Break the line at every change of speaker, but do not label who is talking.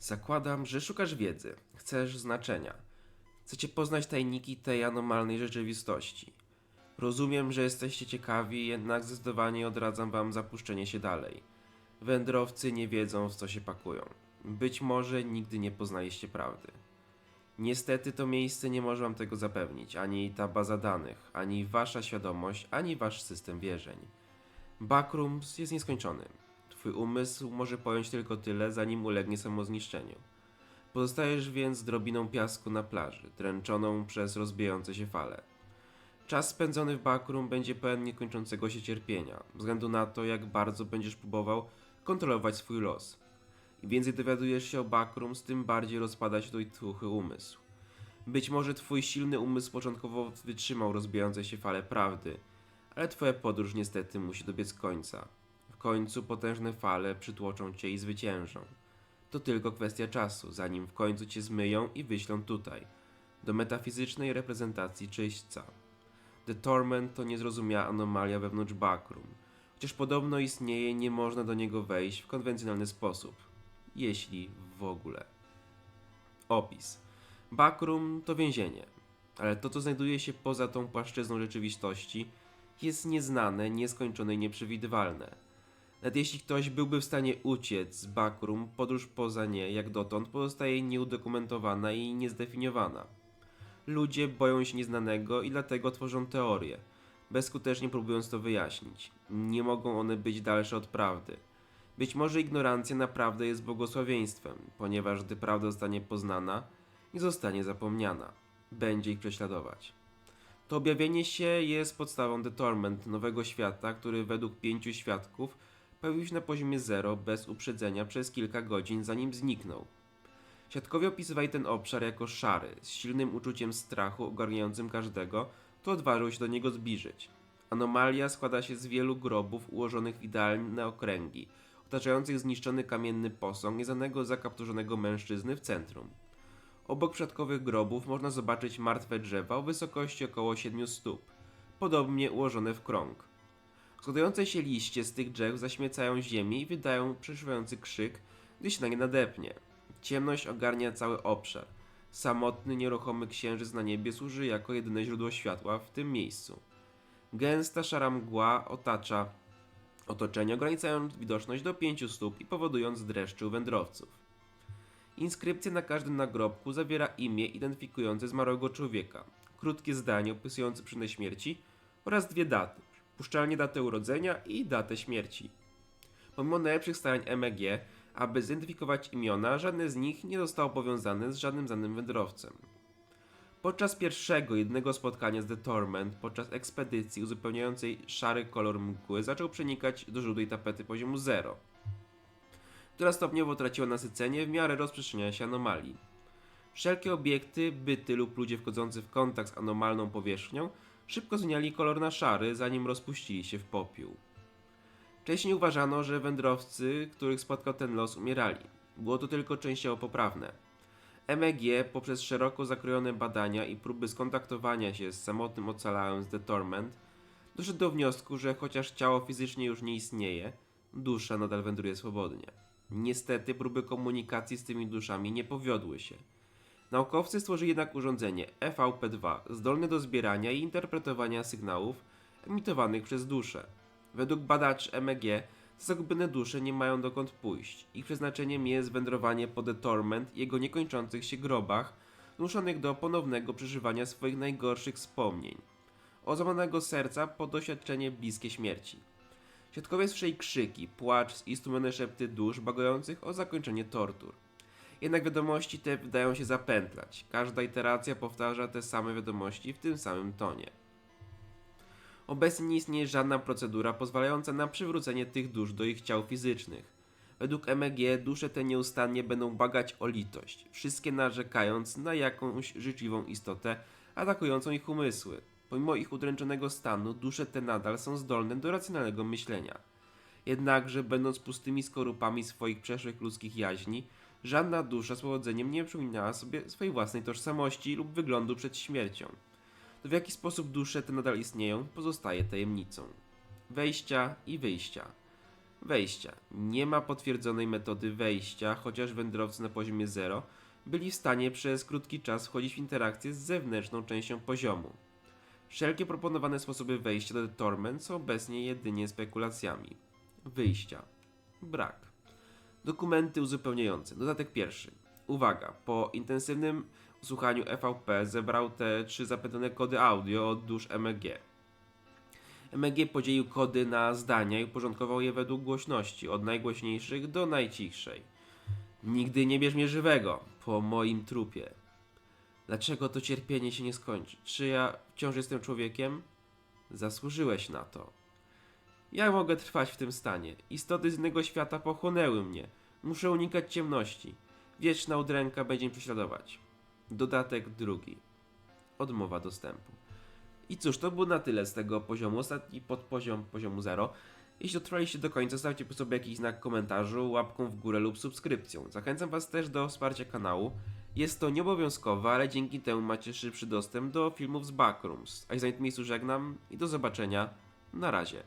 Zakładam, że szukasz wiedzy, chcesz znaczenia. Chcecie poznać tajniki tej anomalnej rzeczywistości. Rozumiem, że jesteście ciekawi, jednak zdecydowanie odradzam wam zapuszczenie się dalej. Wędrowcy nie wiedzą, w co się pakują. Być może nigdy nie poznaliście prawdy. Niestety to miejsce nie może wam tego zapewnić, ani ta baza danych, ani wasza świadomość, ani wasz system wierzeń. Backrooms jest nieskończony. Twój umysł może pojąć tylko tyle, zanim ulegnie samozniszczeniu. Pozostajesz więc drobiną piasku na plaży, dręczoną przez rozbijające się fale. Czas spędzony w backroom będzie pełen niekończącego się cierpienia, względu na to, jak bardzo będziesz próbował kontrolować swój los. Im więcej dowiadujesz się o backrooms, tym bardziej rozpada się twój tuchy umysł. Być może twój silny umysł początkowo wytrzymał rozbijające się fale prawdy, ale twoja podróż niestety musi dobiec końca. Końcu potężne fale przytłoczą cię i zwyciężą. To tylko kwestia czasu, zanim w końcu cię zmyją i wyślą tutaj, do metafizycznej reprezentacji czyśćca. The Torment to niezrozumiała anomalia wewnątrz Backroom. Chociaż podobno istnieje, nie można do niego wejść w konwencjonalny sposób. Jeśli w ogóle. Opis. Backroom to więzienie, ale to, co znajduje się poza tą płaszczyzną rzeczywistości, jest nieznane, nieskończone i nieprzewidywalne. Nawet jeśli ktoś byłby w stanie uciec z Backroom, podróż poza nie, jak dotąd, pozostaje nieudokumentowana i niezdefiniowana. Ludzie boją się nieznanego i dlatego tworzą teorie, bezskutecznie próbując to wyjaśnić. Nie mogą one być dalsze od prawdy. Być może ignorancja naprawdę jest błogosławieństwem, ponieważ gdy prawda zostanie poznana, nie zostanie zapomniana. Będzie ich prześladować. To objawienie się jest podstawą The Torment, nowego świata, który według pięciu świadków pojawił się na poziomie zero bez uprzedzenia przez kilka godzin, zanim zniknął. Świadkowie opisywali ten obszar jako szary, z silnym uczuciem strachu ogarniającym każdego, kto odważył się do niego zbliżyć. Anomalia składa się z wielu grobów ułożonych w idealne okręgi, otaczających zniszczony kamienny posąg nieznanego zakapturzonego mężczyzny w centrum. Obok przypadkowych grobów można zobaczyć martwe drzewa o wysokości około 7 stóp, podobnie ułożone w krąg. Składające się liście z tych drzew zaśmiecają ziemię i wydają przeszywający krzyk, gdy się na nie nadepnie. Ciemność ogarnia cały obszar. Samotny, nieruchomy księżyc na niebie służy jako jedyne źródło światła w tym miejscu. Gęsta szara mgła otacza otoczenie, ograniczając widoczność do 5 stóp i powodując dreszcze u wędrowców. Inskrypcja na każdym nagrobku zawiera imię identyfikujące zmarłego człowieka, krótkie zdanie opisujące przyczynę śmierci oraz dwie daty, puszczalnie datę urodzenia i datę śmierci. Pomimo najlepszych starań MEG, aby zidentyfikować imiona, żadne z nich nie zostało powiązane z żadnym znanym wędrowcem. Podczas pierwszego jednego spotkania z The Torment, podczas ekspedycji uzupełniającej szary kolor mgły, zaczął przenikać do żółtej tapety poziomu 0, która stopniowo traciła nasycenie w miarę rozprzestrzeniania się anomalii. Wszelkie obiekty, byty lub ludzie wchodzący w kontakt z anomalną powierzchnią szybko zmieniali kolor na szary, zanim rozpuścili się w popiół. Wcześniej uważano, że wędrowcy, których spotkał ten los, umierali. Było to tylko częściowo poprawne. MEG poprzez szeroko zakrojone badania i próby skontaktowania się z samotnym ocalałym z The Torment doszedł do wniosku, że chociaż ciało fizycznie już nie istnieje, dusza nadal wędruje swobodnie. Niestety próby komunikacji z tymi duszami nie powiodły się. Naukowcy stworzyli jednak urządzenie EVP-2 zdolne do zbierania i interpretowania sygnałów emitowanych przez duszę. Według badaczy MEG zagubione dusze nie mają dokąd pójść. Ich przeznaczeniem jest wędrowanie po The Torment i jego niekończących się grobach, zmuszonych do ponownego przeżywania swoich najgorszych wspomnień. Od złamanego serca po doświadczenie bliskie śmierci. Świadkowie słyszeli krzyki, płacz i stłumione szepty dusz bagających o zakończenie tortur. Jednak wiadomości te wydają się zapętlać. Każda iteracja powtarza te same wiadomości w tym samym tonie. Obecnie nie istnieje żadna procedura pozwalająca na przywrócenie tych dusz do ich ciał fizycznych. Według MEG dusze te nieustannie będą błagać o litość, wszystkie narzekając na jakąś życzliwą istotę atakującą ich umysły. Pomimo ich udręczonego stanu, dusze te nadal są zdolne do racjonalnego myślenia. Jednakże, będąc pustymi skorupami swoich przeszłych ludzkich jaźni, żadna dusza z powodzeniem nie przypominała sobie swojej własnej tożsamości lub wyglądu przed śmiercią. To w jaki sposób dusze te nadal istnieją, pozostaje tajemnicą. Wejścia i wyjścia. Wejścia. Nie ma potwierdzonej metody wejścia, chociaż wędrowcy na poziomie 0 byli w stanie przez krótki czas wchodzić w interakcję z zewnętrzną częścią poziomu. Wszelkie proponowane sposoby wejścia do Torment są obecnie jedynie spekulacjami. Wyjścia. Brak. Dokumenty uzupełniające. Dodatek pierwszy. Uwaga, po intensywnym słuchaniu EVP zebrał te trzy zapętlone kody audio od dusz MEG. MEG podzielił kody na zdania i uporządkował je według głośności, od najgłośniejszych do najcichszej. Nigdy nie bierz mnie żywego, po moim trupie. Dlaczego to cierpienie się nie skończy? Czy ja wciąż jestem człowiekiem? Zasłużyłeś na to. Jak mogę trwać w tym stanie? Istoty z innego świata pochłonęły mnie. Muszę unikać ciemności. Wieczna udręka będzie mnie prześladować. Dodatek drugi. Odmowa dostępu. I cóż, to było na tyle z tego poziomu. Ostatni podpoziom poziomu 0. Jeśli dotrwaliście do końca, zostawcie po sobie jakiś znak komentarzu, łapką w górę lub subskrypcją. Zachęcam Was też do wsparcia kanału. Jest to nieobowiązkowe, ale dzięki temu macie szybszy dostęp do filmów z Backrooms. A tym miejscu żegnam i do zobaczenia. Na razie.